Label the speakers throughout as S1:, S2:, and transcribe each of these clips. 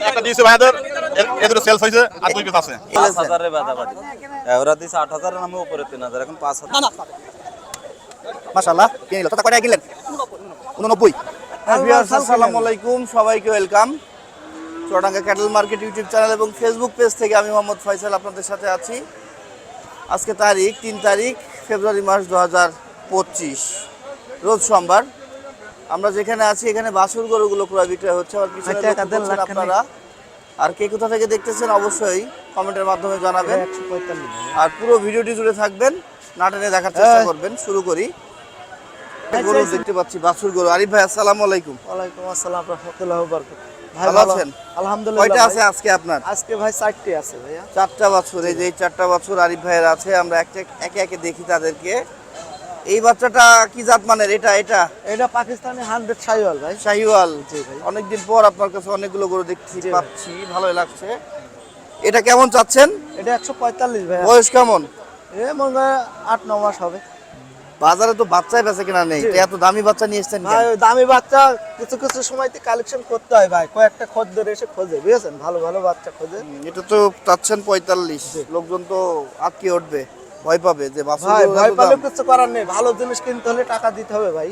S1: একটা দিয়েছে ভাইদের এ- এ সেলস হয়েছে আর দুই পিস আছে।
S2: পাঁচ হাজারের বাদাবাদি ওরা দিছে আট হাজারের নামে উপরে তিন হাজার এখন পাঁচ হাজার।
S3: মাশাআল্লাহ কিনে নিল। কয়টা কিনলেন? উননব্বই। হ্যাঁ আসসালামু আলাইকুম সবাইকে welcome Chuadanga cattle market YouTube channel এবং ফেসবুক পেজ থেকে আমি মোহাম্মদ ফয়সাল আপনাদের সাথে আছি। আজকে তারিখ তিন তারিখ ফেব্রুয়ারি মাস দু হাজার পঁচিশ। রোজ সোমবার। আমরা যেখানে আছি এখানে বাছুর গরুগুলো ক্রয় বিক্রয় হচ্ছে। আমার পিছনে আপনারা। আর কে কোথা থেকে দেখতেছেন অবশ্যই কমেন্টের মাধ্যমে জানাবেন। আর পুরো ভিডিওটি জুড়ে থাকবেন নাটনে দেখার চেষ্টা করবেন। শুরু করি। গরু দেখতে পাচ্ছি বাছুর গরু। আরিফ ভাই আসসালামু আলাইকুম।
S4: ওয়ালাইকুম আসসালাম রহমতুল্লাহ বরকত ভাই
S3: ভালো আছেন?
S4: আলহামদুলিল্লাহ
S3: কয়টা আছে আজকে আপনার?
S4: আজকে ভাই চারটে আছে ভাইয়া।
S3: চারটা বাছুর এই যে চারটা বাছুর আরিফ ভাইয়ের আছে আমরা একটা একে একে দেখি তাদেরকে। এই বাচ্চাটা কি জাত মানের? এটা এটা?
S4: এটা পাকিস্তানি হান্ড্রেড সাইওয়াল ভাই।
S3: শাহিওয়াল। অনেকদিন পর আপনার কাছে অনেকগুলো গরু দেখছি পাচ্ছি ভালোই লাগছে। এটা কেমন চাচ্ছেন?
S4: এটা একশো পঁয়তাল্লিশ ভাই।
S3: বয়স কেমন?
S4: এ মনে হয় আট ন মাস হবে।
S3: বাজারে তো বাচ্চাই বেচে কিনা নেই। এত দামি বাচ্চা নিয়ে এসছেন
S4: ভাই দামি বাচ্চা কিছু কিছু সময়তে কালেকশন করতে হয় ভাই। কয়েকটা খদ্দের এসে খোঁজে বুঝেছেন? ভালো ভালো বাচ্চা খোঁজে।
S3: এটা তো চাচ্ছেন পঁয়তাল্লিশ। লোকজন তো আটকে উঠবে। ভয় পাবে যে
S4: ভাই ভয় পালে
S3: দাম।
S4: কিছু করার নেই। ভালো জিনিস কিনতে হলে টাকা দিতে হবে ভাই।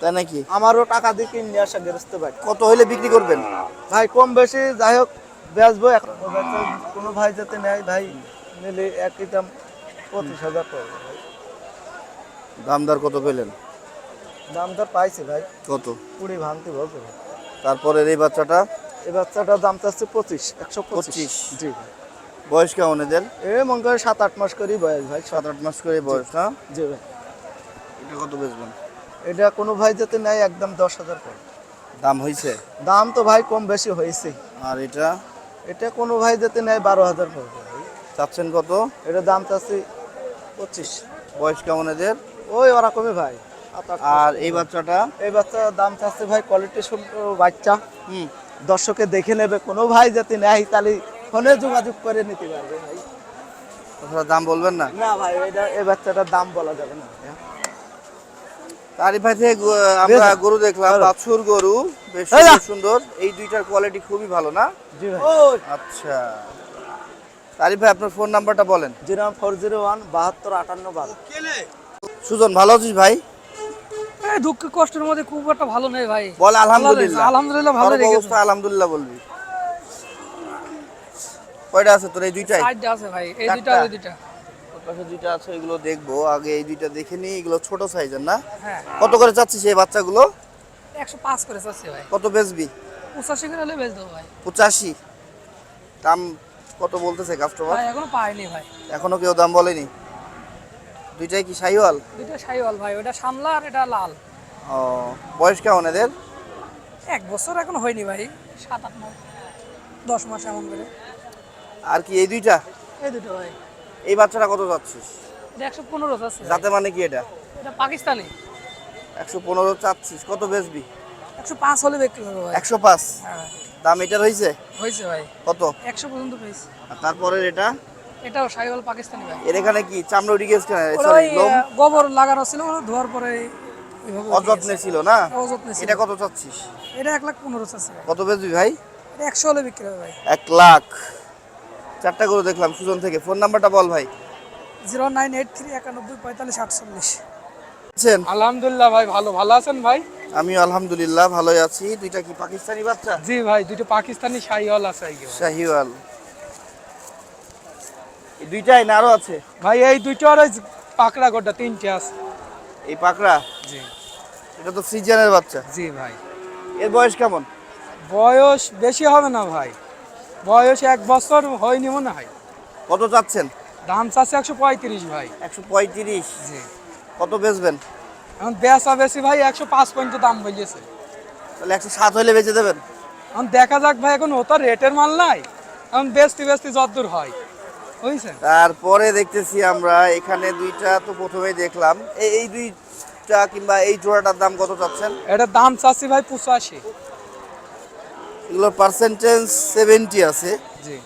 S3: তাই নাকি?
S4: আমারও টাকা দিয়ে কিনে আসা গেরস্তে ভাই।
S3: কত হইলে বিক্রি করবেন?
S4: ভাই কম বেশি যাই হোক বেচবো এখন কোনো ভাই যাতে নেয় ভাই নিলে একই দাম পঁচিশ হাজার পড়বে
S3: দামদার কত পেলেন?
S4: দাম দর পাইছি ভাই।
S3: কত?
S4: কুড়ি ভাঙতে বলছে ভাই।
S3: তারপরে এই বাচ্চাটা?
S4: এই বাচ্চাটার দাম চাচ্ছে পঁচিশ একশো পঁচিশ। জি ভাই।
S3: বয়স কেমন এদের?
S4: এ মনে করে সাত আট মাস করেই বয়স ভাই
S3: সাত আট মাস করে বয়স না
S4: জি ভাই।
S3: এটা কত বেচবেন?
S4: এটা কোনো ভাই যাতে নেয় একদম দশ হাজার পড়বে
S3: দাম হয়েছে
S4: দাম তো ভাই কম বেশি হয়েছে।
S3: আর এটা?
S4: এটা কোনো ভাই যাতে নেয় বারো হাজার পড়বে ভাই
S3: চাচ্ছেন কত?
S4: এটা দাম চাচ্ছি পঁচিশ।
S3: বয়স কেমন এদের?
S4: ওই ওরকমই ভাই।
S3: আর এই বাচ্চাটা?
S4: এই বাচ্চার দাম চাচ্ছে ভাই কোয়ালিটি বাচ্চা।
S3: হুম।
S4: দর্শকে দেখে নেবে কোনো ভাই যাতে নেয় তাহলে ফোনে যোগাযোগ করে নিতে পারবে ভাই।
S3: তাছাড়া দাম বলবেন না?
S4: না ভাই এটা এই বাচ্চাটার দাম বলা যাবে না। ভাইয়া।
S3: ভাই থেকে আমরা গরু দেখলাম বাছুর গরু বেশ
S4: এই
S3: সুন্দর এই দুইটার কোয়ালিটি খুবই ভালো না?
S4: জি ভাই।
S3: আচ্ছা। আরিফ ভাই আপনার ফোন নাম্বারটা বলেন।
S4: জিরো ফোর জিরো ওয়ান বাহাত্তর আটান্ন বারো।
S3: সুজন ভালো আছিস ভাই?
S5: এই দুঃখ কষ্টের মধ্যে খুব একটা ভালো নেই ভাই।
S3: বল আলহামদুলিল্লাহ।
S5: আলহামদুলিল্লাহ ভালো
S3: অবস্থা আলহামদুলিল্লাহ বলবি। কয়টা আছে তোর এই দুইটাই?
S5: সাইডটা আছে ভাই এই দুইটা
S3: চারটা?
S5: ওই দুইটা।
S3: পাশে দুইটা আছে এগুলো দেখব। আগে এই দুইটা দেখে নিই এগুলো ছোট সাইজের না?
S5: হ্যাঁ।
S3: কত করে চাচ্ছিস এই বাচ্চাগুলো?
S5: একশো পাঁচ করে চাচ্ছি ভাই।
S3: কত বেচবি?
S5: পঁচাশি করে হলে বেচ দেবো ভাই।
S3: পঁচাশি। দাম কত বলতেছে কাস্টমার
S5: ভাই এখনও পাইনি ভাই।
S3: এখনও কেউ দাম বলেনি? দুইটাই কি শাহিওয়াল
S5: দুইটা সাইওয়াল ভাই ওটা সামলা আর এটা লাল।
S3: ও বয়স কেমন এদের?
S5: এক বছর এখন হয়নি ভাই সাত আট মাস দশ মাস এমন করে।
S3: আর কি এই দুইটা?
S5: এই দুটো ভাই।
S3: এই বাচ্চাটা কত চাচ্ছিস
S5: এটা একশো পনেরো চাচ্ছি
S3: যাতে মানে কি এটা?
S5: এটা পাকিস্তানি।
S3: একশো পনেরো চাচ্ছিস কত বেচবি?
S5: একশো পাঁচ হলে বিক্রি করব ভাই।
S3: একশো পাঁচ?
S5: হ্যাঁ।
S3: দাম এটার হয়েছে
S5: হয়েছে ভাই।
S3: কত?
S5: একশো পর্যন্ত পেয়েছি।
S3: আর তারপরে এটা?
S5: এটাও সাইওয়াল পাকিস্তানি ভাই।
S3: এর এখানে কি চামড়া উঠে গেছে সরি লোম?
S5: গোবর লাগানো ছিল ধোয়ার পরে ওইভাবে
S3: অযত্নে ছিল না। এটা কত চাচ্ছিস?
S5: এটা এক লাখ পনেরো চাচ্ছে
S3: কত বেচবি ভাই?
S5: একশো হলে বিক্রি হবে ভাই।
S3: এক লাখ। চারটা করে দেখলাম সুজন থেকে। ফোন নাম্বারটা বল ভাই।
S5: জিরো নাইন এইট থ্রি একানব্বই পঁয়তাল্লিশ আটচল্লিশ।
S3: আছেন?
S5: আলহামদুলিল্লাহ ভাই ভালো। ভালো আছেন ভাই?
S3: আমি আলহামদুলিল্লাহ ভালোই আছি। দুইটা কি পাকিস্তানি বাচ্চা?
S5: জি ভাই দুটো পাকিস্তানি শাহিওয়াল আছে
S3: শাহিওয়াল। এই দুইটাই না আরও আছে?
S5: ভাই এই দুইটো আর পাকড়া গোটা তিনটে আছে।
S3: এই পাকড়া?
S5: জি।
S3: এটা তো সিজনের বাচ্চা।
S5: জি ভাই।
S3: এর বয়স কেমন?
S5: বয়স বেশি হবে না ভাই। বয়স এক বছর হয়নি মনে হয়।
S3: কত চাচ্ছেন?
S5: দাম চাচ্ছে একশো পঁয়ত্রিশ ভাই।
S3: একশো পঁয়ত্রিশ?
S5: জি।
S3: কত বেচবেন?
S5: এখন বেচা বেশি ভাই একশো পাঁচ পর্যন্ত দাম বলিয়েছে
S3: তাহলে একশো সাত হইলে বেঁচে দেবেন?
S5: এখন দেখা যাক ভাই এখন ও তো রেটের মাল নাই। এখন বেচতে বেচতে যতদূর হয়। বুঝছেন?
S3: তারপরে দেখতেছি আমরা এখানে দুইটা তো প্রথমেই দেখলাম। এই এই দুইটা কিংবা এই জোড়াটার দাম কত চাচ্ছেন?
S5: এটার দাম চাচ্ছি ভাই পঁচাশি।
S3: এগুলোর পার্সেন্টেজ সেভেন্টি আছে।
S5: জি।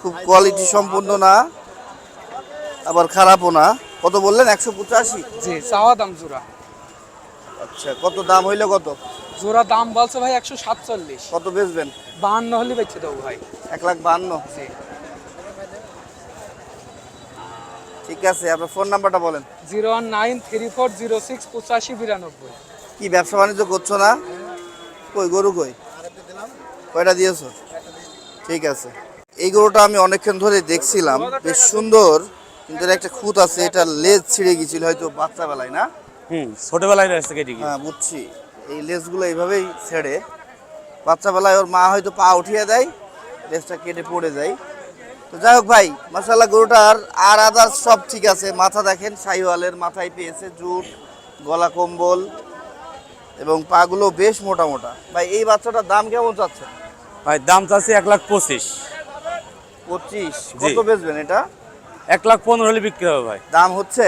S3: খুব কোয়ালিটি সম্পূর্ণ না আবার খারাপও না। কত বললেন? একশো পঁচাশি?
S5: জি চাওয়া দাম জোড়া।
S3: আচ্ছা কত দাম হইল কত?
S5: জোড়া দাম বলছে ভাই একশো সাতচল্লিশ।
S3: কত বেচবেন?
S5: বাহান্ন হলে বেচে দেবো ভাই।
S3: এক লাখ বাহান্ন? ঠিক আছে আপনার ফোন নাম্বারটা বলেন।
S5: Zero one nine three four zero six পঁচাশি বিরানব্বই।
S3: কি ব্যবসা বাণিজ্য করছ না? কই গরু কই? কয়টা দিয়েছ? ঠিক আছে। এই গরুটা আমি অনেকক্ষণ ধরে দেখছিলাম বেশ সুন্দর কিন্তু একটা খুঁত আছে এটা লেজ ছিঁড়ে গেছিল হয়তো বাচ্চা বেলায় না?
S2: হুম ছোটবেলায় রয়েছে কেটে
S3: হ্যাঁ বুঝছি। এই লেজগুলো এইভাবেই ছেড়ে বাচ্চা বেলায় ওর মা হয়তো পা উঠিয়ে দেয় লেজটা কেটে পড়ে যায়। তো যাই হোক ভাই মাসাল্লাহ গরুটার আর আদার সব ঠিক আছে। মাথা দেখেন সাইওয়ালের মাথায় পেয়েছে জুট গলা কম্বল এবং পাগুলো বেশ মোটা মোটা। ভাই এই বাচ্চাটার দাম কেমন চাচ্ছে
S2: ভাই দাম চাচ্ছি এক লাখ পঁচিশ।
S3: পঁচিশ। কত বেচবেন এটা?
S2: এক লাখ পনেরো হলে বিক্রি হবে ভাই।
S3: দাম হচ্ছে?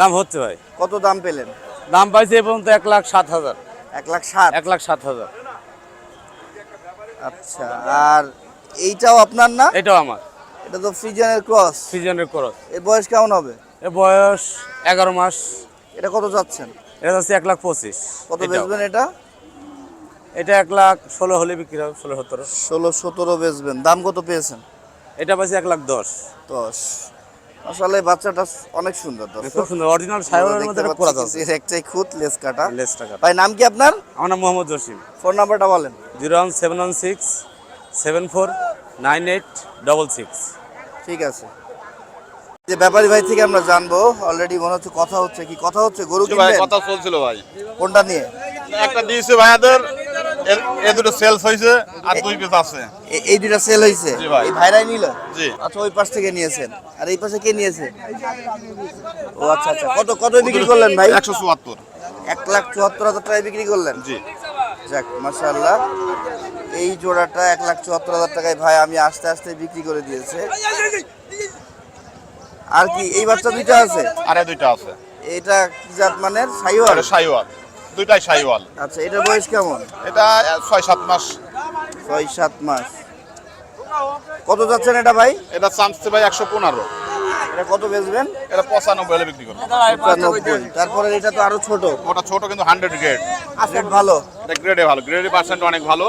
S2: দাম হচ্ছে ভাই।
S3: কত দাম পেলেন?
S2: দাম পাইছে এ পর্যন্ত এক লাখ সাত হাজার।
S3: এক লাখ ষাট
S2: এক লাখ সাত হাজার।
S3: আচ্ছা আর এইটাও আপনার না?
S2: এটাও আমার।
S3: এটা তো ফ্রিজিয়ানের ক্রস।
S2: সিজনের খরচ
S3: এর বয়স কেমন হবে?
S2: এর বয়স এগারো মাস।
S3: এটা কত যাচ্ছেন
S2: এটা হচ্ছে এক লাখ পঁচিশ।
S3: কত বেচবেন এটা?
S2: এটা এক লাখ ষোলো হলে বিক্রি হবে ষোলো সতেরো।
S3: ষোলো সতেরো বেচবেন। দাম কত পেয়েছেন?
S2: এটা পাইছে এক লাখ দশ।
S3: দশ। আসলে বাচ্চাটা অনেক সুন্দর
S2: খুব সুন্দর অরিজিনাল সাইওয়ালের মধ্যে
S3: পাচ্ছি কিন্তু এর একটাই খুঁত লেস কাটা।
S2: লেস টাকা
S3: ভাই নাম কি আপনার?
S2: আমার নাম মোহাম্মদ জসিম।
S3: ফোন নাম্বারটা বলেন।
S2: Zero one seven one six seven four nine eight double six.
S3: ঠিক আছে। যে ব্যাপারী ভাই থেকে আমরা জানব অলরেডি মনে হচ্ছে কথা হচ্ছে কি? কথা হচ্ছে গরু
S1: কথা চলছিল ভাই।
S3: কোনটা নিয়ে?
S1: একটা দিয়েছে ভাইয়াদের। এর- এ দুটো সেলস হয়েছে আর দুই পিস আছে।
S3: এই দুটা সেল হয়েছে এই ভাইরাই নিল?
S1: জি।
S3: আচ্ছা ওই পাশ থেকে নিয়েছেন। আর এই পাশে কে নিয়েছে? ও আচ্ছা আচ্ছা। কত কত বিক্রি করলেন ভাই?
S1: একশো চুয়াত্তর।
S3: এক লাখ চুয়াত্তর হাজার টাকায় বিক্রি করলেন?
S1: জি।
S3: যাক মাশাআল্লাহ। এই জোড়াটা এক লাখ চুয়াত্তর হাজার টাকায় ভাই আমি আস্তে আস্তে বিক্রি করে দিয়েছে। আর কি এই বাচ্চা দুইটা আছে?
S1: আর দুইটা আছে।
S3: এটা কি জাত মানের? সাইওয়াল?
S1: এটা সাইওয়াল। দুইটাই সাইওয়াল।
S3: আচ্ছা এটার বয়স কেমন?
S1: এটা ছয় সাত মাস।
S3: ছয় সাত মাস। কত যাচ্ছেন এটা ভাই?
S1: এটা চামচে ভাই একশো পনেরো।
S3: এটা কত বেচবেন?
S1: এটা পঁচানব্বই হলে বিক্রি করব।
S3: পঁচানব্বই। তারপরে এটা তো আরও ছোট।
S1: ওটা ছোট কিন্তু হান্ড্রেড গ্রেড
S3: রেট ভালো।
S1: এটা গ্রেডে ভালো। গ্রেডে পার্সেন্ট অনেক ভালো।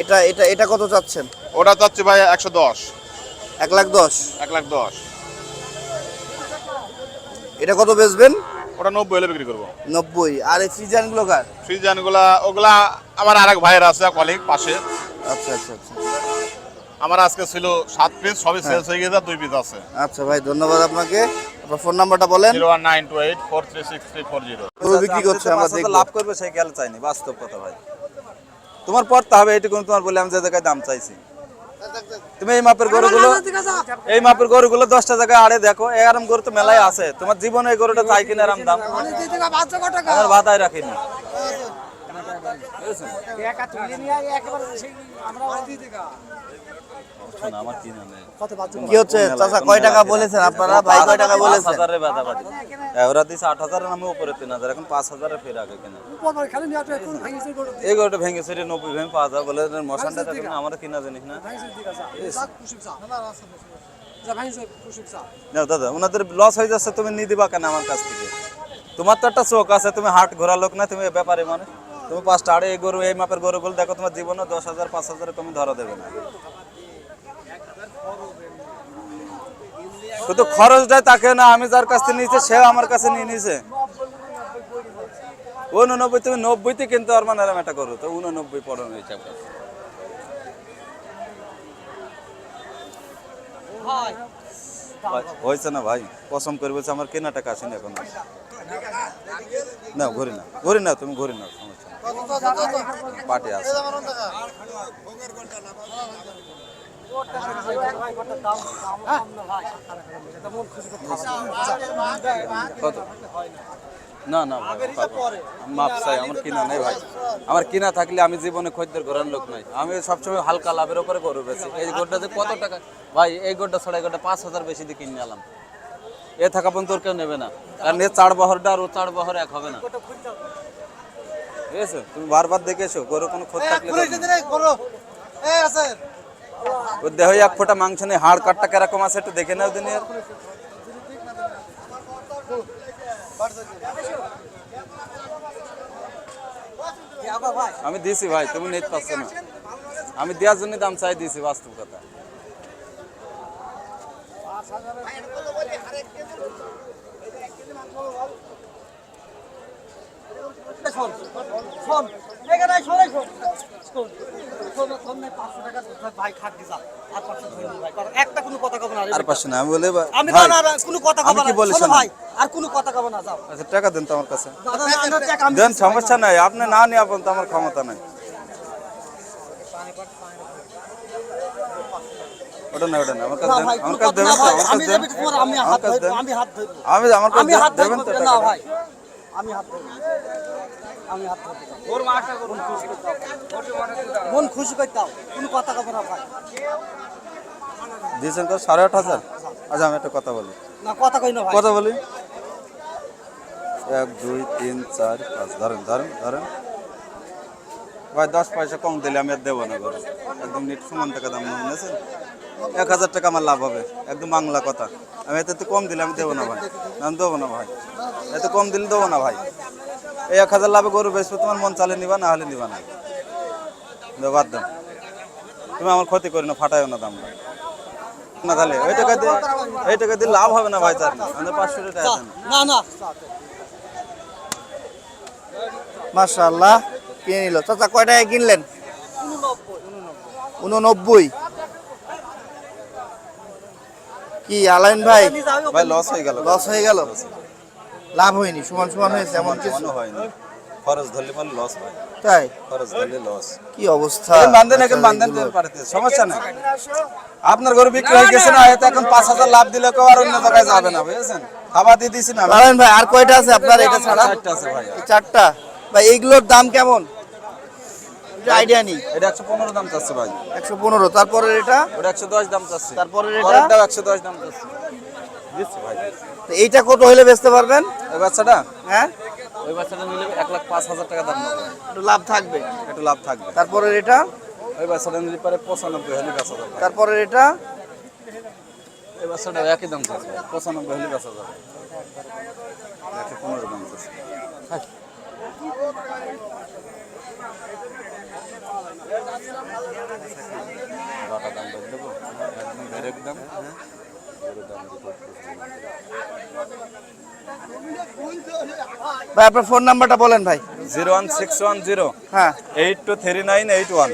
S3: এটা এটা এটা কত চাচ্ছেন?
S1: ওটা চাচ্ছে ভাই একশো দশ।
S3: এক লাখ দশ।
S1: এক লাখ দশ।
S3: এটা কত বেচবেন?
S1: ওটা নব্বই হলে বিক্রি করব।
S3: নব্বই। আর এই ফ্রিজানগুলো কার?
S1: ফ্রিজানগুলা ওগুলা আমার আর এক ভাইয়ের আছে কলিগ পাশে।
S3: আচ্ছা আচ্ছা আচ্ছা।
S1: আমার আজকে ছিল সাত পিস সবই সেলস হয়ে গেছে দুই পিস আছে।
S3: আচ্ছা ভাই ধন্যবাদ আপনাকে। আপনার ফোন নাম্বারটা বলেন।
S1: Zero one nine two eight four three six three four zero
S3: বিক্রি করছে আমরা
S2: পাঁচ লাভ করবে সেই গেল চাইনি বাস্তব কথা ভাই। তোমার পড়তে হবে এটুকু তোমার বলে আমি যে জায়গায় দাম চাইছি। তুমি এই মাপের গরুগুলো এই মাপের গরুগুলো দশটা জায়গায় আড়ে দেখো এরম গরু তো মেলায় আছে। তোমার জীবনে এই গরুটা চাই কিনা এরম দাম। আমার বাধায় রাখিনি।
S3: কি হচ্ছে চাচা কয় টাকা বলেছেন আপনারা? ভাই কয় টাকা বলেছেন?
S2: হাজারের বাদাবাদি ওরা দিচ্ছে আট হাজারের নামে উপরে তিন হাজার এখন পাঁচ হাজারের ফের আগে কিনা। এই গরুটা ভেঙে সেটা নব্বই ভেঙে পাঁচ হাজার বলে মশানটা দেখুন আমার কিনা জানিস না। না দাদা ওনাদের লস হয়ে যাচ্ছে তুমি নিয়ে দিবা কেন আমার কাছ থেকে? তোমার তো একটা চোখ আছে তুমি হাট ঘোরা লোক না তুমি ব্যাপারে মানে। তুমি পাঁচটা আড়ে এই গরু এই মাপের গরুগুলো দেখো তোমার জীবনে দশ হাজার পাঁচ হাজার তুমি ধরা দেবে না। শুধু খরচটাই তাকে না, আমি যার কাছ থেকে নিয়েছি, সেও আমার কাছে নিয়ে নিয়েছে। উননব্বই তুমি নব্বইতে কিন্তু আর মানে এরম একটা করো তো উননব্বই পড়ানো হিসাব। হয়েছে না ভাই? কসম করে বলছে, আমার কেনা টাকা আসেনি এখন। না ঘুরি না ঘুরি না তুমি ঘুরি না সমস্যা আছে। কত না না। মাপ চাই আমার কিনা নেই ভাই। আমার কিনা থাকলে আমি জীবনে খদ্দের ঘোরার লোক নাই। আমি সবসময় হালকা লাভের উপরে গরু বেছি এই গোটা যে কত টাকা? ভাই এই গোটা ছড়াই গোটা পাঁচ হাজার বেশি দিয়ে কিনে আলাম এ থাকা পর্যন্ত ওর কেউ নেবে না। কারণ এ চার বহরটা আর ও চার বহর এক হবে না। ঠিক আছে? তুমি বারবার দেখে এসো গরু কোনো খোঁজ থাকলে। ওর দেহ এক ফোঁটা মাংস নেই, হাড় কাটটা কীরকম আছে একটু দেখে নাও দিন আমি দিছি ভাই, তুমি নিতে পারছ না। আমি দেওয়ার জন্য দাম চাই দিছি, বাস্তব কথা।
S4: শোন শোন। এখানে টাকা আর নি
S2: আমি বলে
S4: আমি কোনো কথা কব না। ভাই আর কোনো কথা কব না যাও।
S2: আচ্ছা দেন তো আমার কাছে। দেন সমস্যা নাই আপনি না নিয়ে পর্যন্ত আমার ক্ষমতা নাই। ওটা না ওটা না আমার কাছে আমার কাছে দেবেন তো
S4: আমি
S2: দেন
S4: দেবি তোমার আমি হাত আমি হাত ধরবো।
S2: আমি আমার কাছে
S4: হাত
S2: দেবেন
S4: ধরবো
S2: তো
S4: না ভাই আমি হাত ধরবো। আমি হাত মন খুশি করতে দাও কোনো কথা কব না ভাই
S2: দিয়েছেন কত সাড়ে আট হাজার? আচ্ছা আমি একটা কথা বলি।
S4: না কথা কই না
S2: কথা বলি। এক দুই তিন চার পাঁচ ধরেন ধরেন ধরেন। ভাই দশ পয়সা কম দিলে আমি আর দেবো না ঘরে। একদম নিট সমান টাকা দাম নিয়েছেন এক হাজার টাকা আমার লাভ হবে। একদম বাংলা কথা। আমি এতে কম দিলে আমি দেবো না ভাই। আমি দেবো না ভাই। এতে কম দিলে দেবো না ভাই। এই এক হাজার লাভে গরু বেচবে তোমার মন চালে নিবা না হলে নিবা না। বাদ দাও। তুমি আমার ক্ষতি করি না ফাটাইও না দামটা। না তাহলে ওই টাকা দিয়ে এই টাকা দিয়ে লাভ হবে না ভাই তার আমাদের পাঁচশো টাকা দেন।
S4: না না।
S3: মাশাআল্লাহ কিনে নিল। চাচা কয় টাকায় কিনলেন? উননব্বই। কি আলাইন ভাই?
S2: ভাই লস হয়ে গেল।
S3: লস হয়ে গেল। লাভ হয়নি সমান সমান হয়েছে এমন কিছু?
S2: হয়নি। খরচ ধরলে পরে লস হয়।
S3: তাই?
S2: খরচ ধরলে লস
S3: কি অবস্থা?
S2: বান্ধেন এখন বান্ধেন দিতে পারতে সমস্যা নাই। আপনার গরু বিক্রি হয়ে গেছে না হয়তো এখন পাঁচ হাজার লাভ দিলে কেউ আর অন্য জায়গায় যাবে না বুঝেছেন? খাবার দিয়ে দিছি না।
S3: আলাইন ভাই আর কয়টা আছে আপনার এটা ছাড়া?
S2: চারটা আছে ভাই।
S3: চারটা? ভাই এইগুলোর দাম কেমন? আইডিয়া নেই।
S2: এটা একশো পনেরো দাম চাচ্ছে ভাই।
S3: একশো পনেরো তারপরে এটা?
S2: ওটা একশো দশ দাম চাচ্ছে।
S3: তারপরের এটা?
S2: একশো দশ দাম চাচ্ছে।
S3: এইটা কত হলে বেচতে পারবেন?
S2: ওই বাচ্চাটা?
S3: হ্যাঁ?
S2: ওই বাচ্চাটা নিলে এক লাখ পাঁচ হাজার টাকা দাম
S3: একটু লাভ থাকবে।
S2: একটু লাভ থাকবে।
S3: তারপরে এটা?
S2: ওই বাচ্চাটা নিলে পরে পঁচানব্বই হলে বেচা যাবে।
S3: তারপরে এটা?
S2: এই বাচ্চাটা একই দাম চাচ্ছে পঁচানব্বই হলে বেচা যাবে। একশো পনেরো দাম দাম দেবো। একদম দাম।
S3: ভাই আপনার ফোন নাম্বারটা বলেন ভাই।
S2: Zero one six one zero
S3: হ্যাঁ।
S2: Eight two three nine eight one.